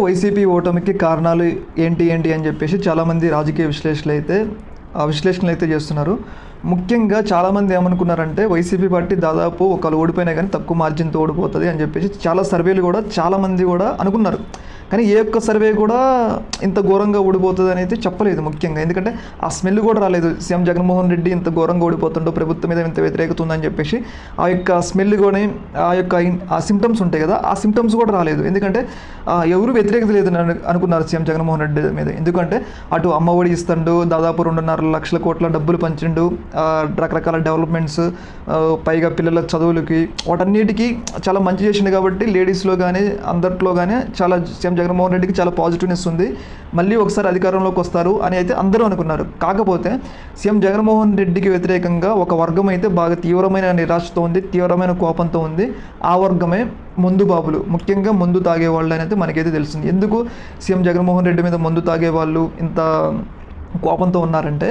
YCP ఓటమికి కారణాలు ఏంటి ఏంటి అని చెప్పేసి చాలామంది రాజకీయ విశ్లేషణలు అయితే ఆ విశ్లేషణలు అయితే చేస్తున్నారు. ముఖ్యంగా చాలామంది ఏమనుకున్నారంటే వైసీపీ పార్టీ దాదాపు ఒకళ్ళు ఓడిపోయినా కానీ తక్కువ మార్జిన్తో ఓడిపోతుంది అని చెప్పేసి చాలా సర్వేలు కూడా చాలామంది కూడా అనుకున్నారు. కానీ ఏ ఒక్క సర్వే కూడా ఇంత ఘోరంగా ఓడిపోతుంది అనేది చెప్పలేదు ముఖ్యంగా. ఎందుకంటే ఆ స్మెల్ కూడా రాలేదు. సీఎం జగన్మోహన్ రెడ్డి ఇంత ఘోరంగా ఓడిపోతుండో ప్రభుత్వం మీద ఇంత వ్యతిరేకత ఉందని చెప్పేసి ఆ యొక్క స్మెల్ కూడా ఆ యొక్క ఆ సిమ్టమ్స్ ఉంటాయి కదా ఆ సిమ్టమ్స్ కూడా రాలేదు. ఎందుకంటే ఎవరు వ్యతిరేకత లేదని అనుకున్నారు సీఎం జగన్మోహన్ రెడ్డి మీద. ఎందుకంటే అటు అమ్మఒడి ఇస్తుండు దాదాపు రెండున్నర లక్షల కోట్ల డబ్బులు పంచిండు రకరకాల డెవలప్మెంట్స్ పైగా పిల్లల చదువులకి వాటన్నిటికీ చాలా మంచి చేసిండు కాబట్టి లేడీస్లో కానీ అందరిలో కానీ చాలా సీఎం జగన్మోహన్ రెడ్డికి చాలా పాజిటివ్నెస్ ఉంది. మళ్ళీ ఒకసారి అధికారంలోకి వస్తారు అని అయితే అందరూ అనుకున్నారు. కాకపోతే సీఎం జగన్మోహన్ రెడ్డికి వ్యతిరేకంగా ఒక వర్గం అయితే బాగా తీవ్రమైన నిరాశతో ఉంది తీవ్రమైన కోపంతో ఉంది. ఆ వర్గమే ముందు బాబులు. ముఖ్యంగా ముందు తాగేవాళ్ళు అని అయితే మనకైతే తెలిసింది. ఎందుకు సీఎం జగన్మోహన్ రెడ్డి మీద మందు తాగేవాళ్ళు ఇంత కోపంతో ఉన్నారంటే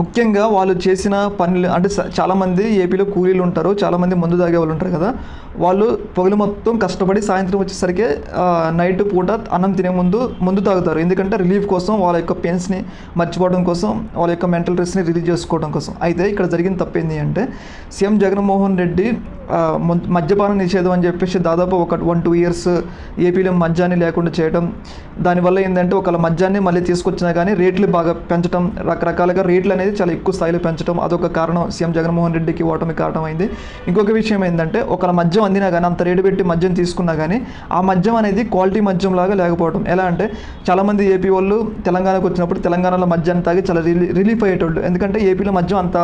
ముఖ్యంగా వాళ్ళు చేసిన పనులు అంటే చాలామంది ఏపీలో కూలీలు ఉంటారు చాలామంది మందు తాగే వాళ్ళు ఉంటారు కదా. వాళ్ళు పొగలు మొత్తం కష్టపడి సాయంత్రం వచ్చేసరికి నైట్ పూట అన్నం తినే ముందు ముందు తాగుతారు. ఎందుకంటే రిలీఫ్ కోసం వాళ్ళ యొక్క పెయిన్స్ని మర్చిపోవడం కోసం వాళ్ళ యొక్క మెంటల్ స్ట్రెస్ని రిలీజ్ చేసుకోవడం కోసం. అయితే ఇక్కడ జరిగిన తప్పేంది అంటే సీఎం జగన్మోహన్ రెడ్డి మద్యపాన నిషేధం అని చెప్పేసి దాదాపు ఒక వన్ టూ ఇయర్స్ ఏపీలో మద్యాన్ని లేకుండా చేయడం దానివల్ల ఏంటంటే ఒకళ్ళ మద్యాన్ని మళ్ళీ తీసుకొచ్చినా కానీ రేట్లు బాగా పెంచడం రకరకాలుగా రేట్లు అనేది చాలా ఎక్కువ స్థాయిలో పెంచడం అదొక కారణం సీఎం జగన్మోహన్ రెడ్డికి ఓటమి అయింది. ఇంకొక విషయం ఏంటంటే ఒకళ్ళ మద్యం అందినా కానీ అంత రేటు పెట్టి మద్యం తీసుకున్నా కానీ ఆ మద్యం అనేది క్వాలిటీ మద్యం లాగా లేకపోవడం ఎలా అంటే చాలామంది ఏపీ వాళ్ళు తెలంగాణకు వచ్చినప్పుడు తెలంగాణలో మద్యాన్ని తాగి చాలా రిలీ రిలీఫ్ అయ్యేటోళ్ళు. ఎందుకంటే ఏపీలో మద్యం అంత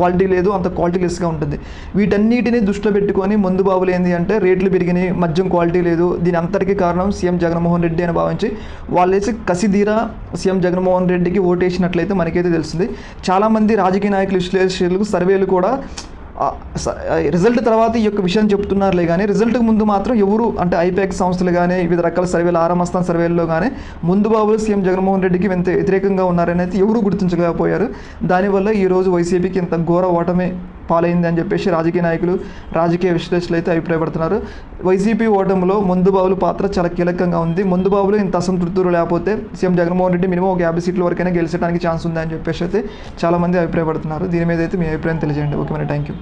క్వాలిటీ లేదు అంత క్వాలిటీ లెస్గా ఉంటుంది. వీటన్నిటిని దృష్టిలో పెట్టుకొని ముందు బాబులు ఏంది అంటే రేట్లు పెరిగినాయి మద్యం క్వాలిటీ లేదు. దీని అంతటికీ కారణం సీఎం జగన్మోహన్ రెడ్డి అని భావించి వాళ్ళు వేసి కసిదీరా సీఎం జగన్మోహన్ రెడ్డికి ఓటేసినట్లయితే మనకైతే తెలుస్తుంది. చాలామంది రాజకీయ నాయకులు విశ్లేషకులు సర్వేలు కూడా స- రిజల్ట్ తర్వాత ఈ యొక్క విషయం చెప్తున్నారులే కానీ రిజల్ట్కి ముందు మాత్రం ఎవరు అంటే ఐపాక్ సంస్థలు కానీ వివిధ రకాల సర్వేలు ఆరంభస్థాన సర్వేల్లో కానీ ముందు బాబులు సీఎం జగన్మోహన్ రెడ్డికి ఎంత వ్యతిరేకంగా ఉన్నారనేది ఎవరు గుర్తించలేకపోయారు. దానివల్ల ఈరోజు వైసీపీకి ఇంత ఘోర ఓటమి పాలైంది అని చెప్పేసి రాజకీయ నాయకులు రాజకీయ విశ్లేషకులు అయితే అభిప్రాయపడుతున్నారు. వైసీపీ ఓటమిలో మందుబాబుల పాత్ర చాలా కీలకంగా ఉంది. ముందుబాబులు ఇంత అసంతృప్తులు లేకపోతే సీఎం జగన్మోహన్ రెడ్డి మినిమం ఒక యాభై సీట్ల వరకైనా గెలిచడానికి ఛాన్స్ ఉంది అని చెప్పేసి అయితే చాలామంది అభిప్రాయపడుతున్నారు. దీని మీద అయితే మీ అభిప్రాయం తెలియజేయండి. ఓకే మరి థ్యాంక్ యూ